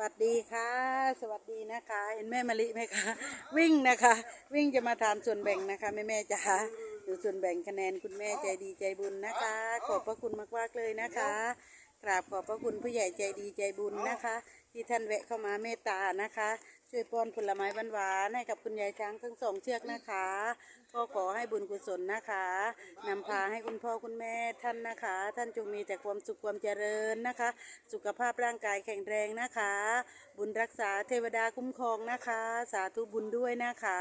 วัสดีค่ะ สวัสดีนะคะ เห็นแม่มะลิไหมคะ วิ่งนะคะ วิ่งจะมาทานส่วนแบ่งนะคะแม่แม่จ๋าดูส่วนแบ่งคะแนนคุณแม่ใจดีใจบุญนะคะ ขอบพระคุณมากมากเลยนะคะกราบขอบพระคุณผู้ใหญ่ใจดีใจบุญนะคะ ที่ท่านแวะเข้ามาเมตตานะคะ ช่วยป้อนผลไม้หวานๆให้กับคุณยายช้างทั้งสองเชือกนะคะ ก็ขอให้บุญกุศลนะคะนำพาให้คุณพ่อคุณแม่ท่านนะคะ ท่านจงมีแต่ความสุขความเจริญนะคะ สุขภาพร่างกายแข็งแรงนะคะ บุญรักษาเทวดาคุ้มครองนะคะ สาธุบุญด้วยนะคะ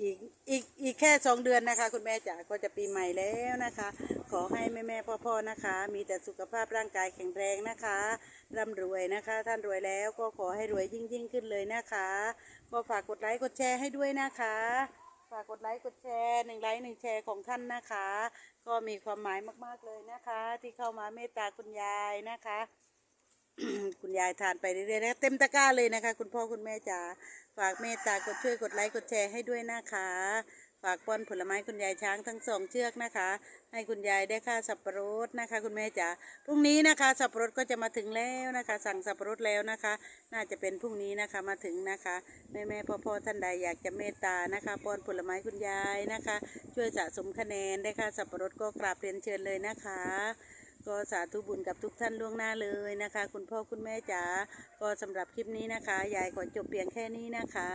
อีกอีกอีกแค่สองเดือนนะคะ คุณแม่จ๋าก็จะปีใหม่แล้วนะคะ ขอให้แม่แม่พ่อพ่อๆนะคะ มีแต่สุขภาพร่างกายแข็งแรงนะคะร่ำรวยนะคะ ท่านรวยแล้วก็ขอให้รวยยิ่งยิ่งขึ้นเลยนะคะ ก็ฝากกดไลค์กดแชร์ให้ด้วยนะคะ ฝากกดไลค์กดแชร์หนึ่งไลค์หนึ่งแชร์ของท่านนะคะ ก็มีความหมายมากๆเลยนะคะ ที่เข้ามาเมตตาคุณยายนะคะ คุณยายทานไปเรื่อยๆนะเต็มตะกร้าเลยนะคะ คุณพ่อคุณแม่จ๋าฝากเมตตากดช่วยกดไลค์กดแชร์ให้ด้วยนะคะ ฝากป้อนผลไม้คุณยายช้างทั้งสองเชือกนะคะ ให้คุณยายได้ค่าสับปะรดนะคะ คุณแม่จ๋าพรุ่งนี้นะคะ สับปะรดก็จะมาถึงแล้วนะคะ สั่งสับปะรดแล้วนะคะ น่าจะเป็นพรุ่งนี้นะคะมาถึงนะคะแม่แม่พ่อพ่อท่านใดอยากจะเมตตานะคะป้อนผลไม้คุณยายนะคะ ช่วยสะสมคะแนนได้ค่าสับปะรดก็กราบเรียนเชิญเลยนะคะ ก็สาธุบุญกับทุกท่านล่วงหน้าเลยนะคะ คุณพ่อคุณแม่จ๋าก็สำหรับคลิปนี้นะคะยายขอจบเพียงแค่นี้นะคะ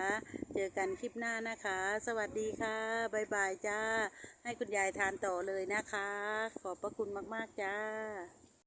เจอกันคลิปหน้านะคะ สวัสดีค่ะบ๊ายบายจ้า ให้คุณยายทานต่อเลยนะคะ ขอบพระคุณมากๆจ้า